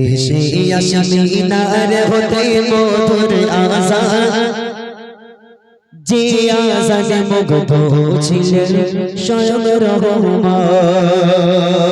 ভেসে আসে মিনার হতে মধুর আজান যে আজানে মুগ্ধ ছিলেন স্বয়ং রহমান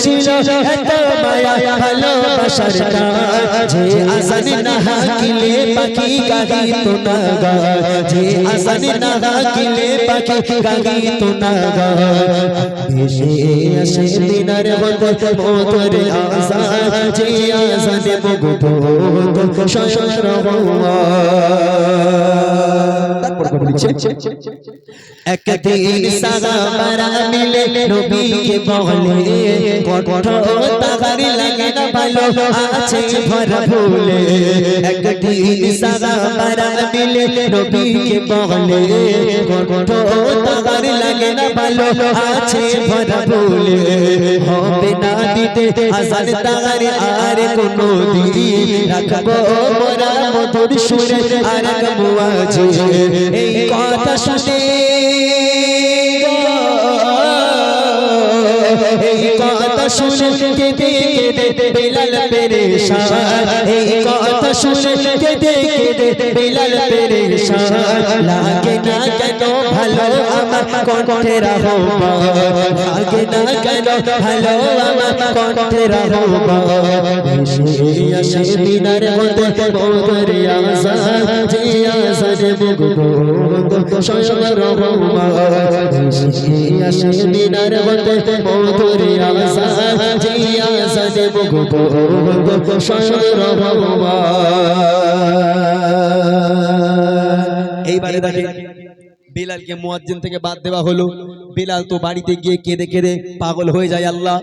ছিল এত মায়া ভালোবাসার যে আসান না হাকিলে পাখি গাগি তো না গা যে আসান না হাকিলে পাখি গাগি তো না গা ভেসে আসে দিনার বন্ধ মোতর আসা যে আসানে মুগ্ধ শশর তারপর করে দিচ্ছে একদিন মিলে নবীকে বলে কঠো তাহারি লাগে না ভালো আছে ভরা ভুলে একদিন সাহাবারা মিলে নবীকে বলে কঠো তাহারি লাগে না ভালো আছে ভরা ভুলে হবে না সুরে কথা শুনে শুনে কেঁদে কেঁদে বেলাল পেরেশান। এই কথা শুনে কেঁদে কেঁদে বেলাল পেরেশান। লাগে না কেন ভালো আমার কণ্ঠে রহবা লাগে না কেন ভালো আমার কণ্ঠে এসে আসে দিনার মধ্যে মোদের আশা যে যে মুগ্ধ স্বয়ং এসে আসে দিনার মধ্যে মোদের আশা এইবারে বিলালকে মুয়াজ্জিন থেকে বাদ দেওয়া হলো। বিলাল তো বাড়িতে গিয়ে কেঁদে কেঁদে পাগল হয়ে যায় আল্লাহ।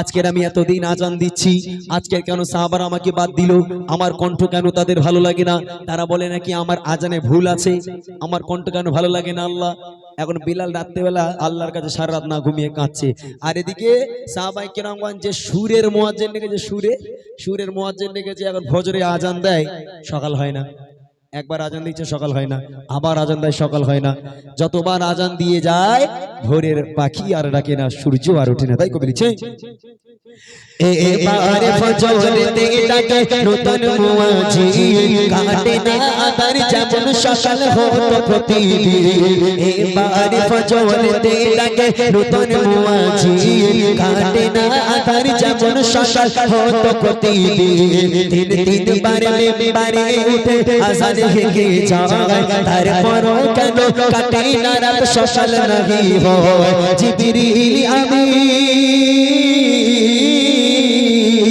আজকের আমি এতদিন আজান দিচ্ছি, আজকের কেন সাহাবার আমাকে বাদ দিল? আমার কণ্ঠ কেন তাদের ভালো লাগে না? তারা বলে নাকি আমার আজানে ভুল আছে। আমার কণ্ঠ কেন ভালো লাগে না আল্লাহ? এখন বিলাল রাত্রেবেলা আল্লাহর কাছে সারা রাত না ঘুমিয়ে কাঁদছে। আর এদিকে সাহাবাই কিরামগঞ্জ যে সুরের মোয়াজ্জেন রেখেছে সুরে? সুরের মোয়াজ্জেন রেখেছে এখন ফজরে আজান দেয়, সকাল হয় না। একবার আজান দিচ্ছে সকাল হয় না আবার আজান দেয় সকাল হয় না যতবার আজান দিয়ে যায় ভোরের পাখি আর ডাকে না সূর্য আর ওঠে না তাই কবি লিখছে তিন তিন বারে মেম্বারে উঠে আজান হেগে যায় তারপর কেন কাটে না রাত সকাল নাহি হয় জিবরিল আমি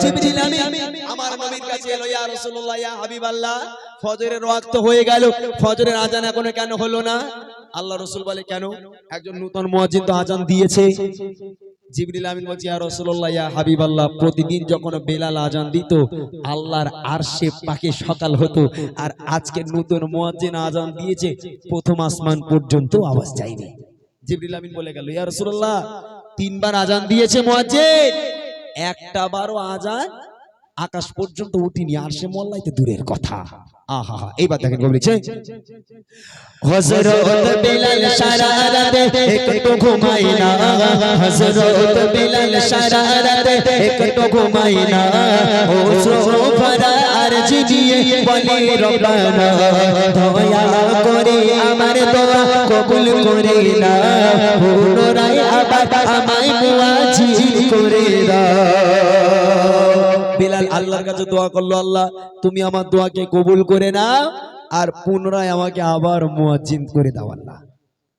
জিবরিল আমি আমার নবীর কাছে এলো ইয়া রাসূলুল্লাহ ইয়া হাবিবাল্লাহ ফজরের ওয়াক্ত হয়ে গেল। ফজরের আজান এখনও কেন হলো না? আল্লাহ রাসূল বলে কেন? একজন নতুন মুয়াজ্জিন তো আজান দিয়েছে। জিবরিল আমিন বলছি ইয়া রাসূলুল্লাহ ইয়া হাবিবাল্লাহ প্রতিদিন যখন বেলাল আজান দিত আল্লাহর আরশে পাকে সকাল হতো আর আজকে নতুন মুয়াজ্জিন আজান দিয়েছে প্রথম আসমান পর্যন্ত আওয়াজ যায়নি। জিবরিল আমিন বলে গেল ইয়া রাসূলুল্লাহ তিনবার আজান দিয়েছে মোয়াজ্জেদ একটা বারও আজান আকাশ পর্যন্ত উঠিনি আর সে মোল্লাইতে দূরের কথা। আর আমার দোয়া কবুল করে আবার আমায় করে আল্লাহর কাছে দোয়া করল, আল্লাহ, তুমি আমার দোয়াকে কবুল করে নাও আর পুনরায় আমাকে আবার মুয়াজ্জিন করে দাও, আল্লাহ।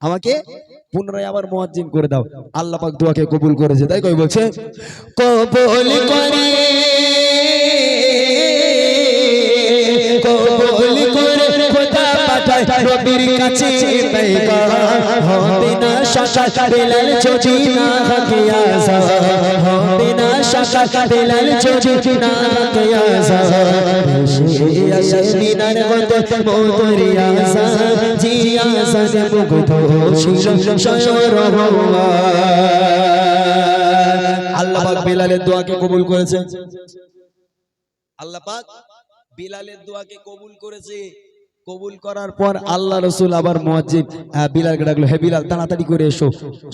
আমাকে পুনরায় আবার মুয়াজ্জিন করে দাও। আল্লাহ পাক দোয়াকে কবুল করেছে, তাই কই বলছে? কবুল করে কবুল করে খোদা পাঠায় রবির কাছে হবে না শাখা বেলাল না শাখা বেলাল না সে মতো আল্লাহ পাক বিলালের দোয়াকে কবুল করেছে। আল্লাহ পাক বিলালের দোয়াকে কবুল করেছে। কবুল করার পর আল্লাহ রসুল আবার মুয়াজ্জিন আহ, বিলালকে ডাকলো হে বিলাল তাড়াতাড়ি করে এসো।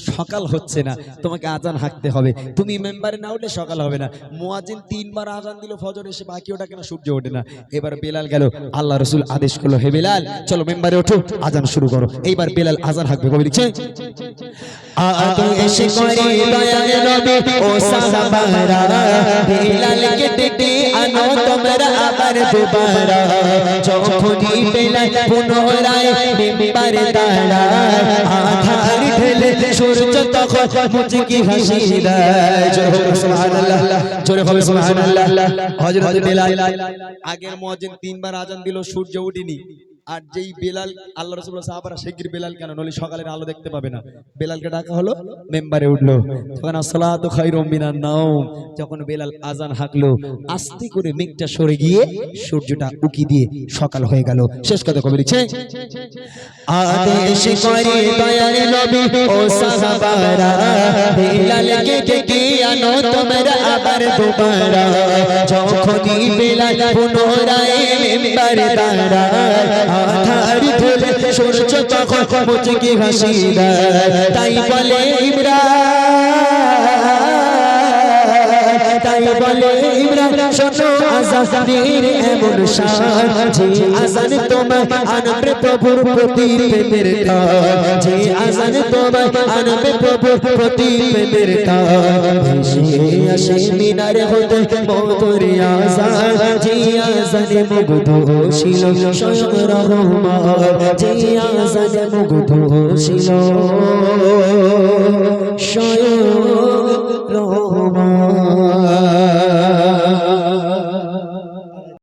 সকাল হচ্ছে না তোমাকে আজান হাঁকতে হবে। তুমি মেম্বারে না উঠলে সকাল হবে না। মুয়াজ্জিন তিনবার আজান দিল ফজর এসে বাকি ওটা কেন সূর্য ওঠে না। এবার বেলাল গেল আল্লাহ রসুল আদেশ করল হে বেলাল চলো মেম্বারে ওঠো আজান শুরু করো। এইবার বেলাল আজান হাঁকবে কবি লিখছে তোমরা আবার দুবারা যখনই পুনরায় মেম্বার আধার ঢেলে সূর্য তখন জোরে হবে সুবহানাল্লাহ। জোরে হবে সুবহানাল্লাহ। হযরত বেলাল আগের মুয়াজ্জিন তিনবার আজান দিল, সূর্য উঠেনি। আর যেই বেলাল, আল্লাহ রাসূল সাহাবারা শিগগির বেলাল কেন? নলি সকালের আলো দেখতে পাবে না। বেলালকে ডাকা হলো, মেম্বারে উঠল। তখন আসসালাতু খায়রুম মিনান নাওম, যখন বেলাল আজান হাঁকলো, আস্তে করে মেঘটা সরে গিয়ে সূর্যটা উকি দিয়ে সকাল হয়ে গেল। শেষ কথা কবি লিখছে পুনরায় আধার ধরে সূর্য তখন মুচকি হাসি তাই বলে ইমরান, তাই বলে ইমরান, শোনো আজানের এমন শান, যে আজান তোমার আনবে প্রভুর প্রতি প্রেমের যে আজান তোমার আনবে প্রভুর প্রতি প্রেমের টান ভেসে আসে মিনার হতে মধুর আজান। যে আজানে মুগ্ধ ছিল স্বয়ং রহমান যে স্বয়ং রহমান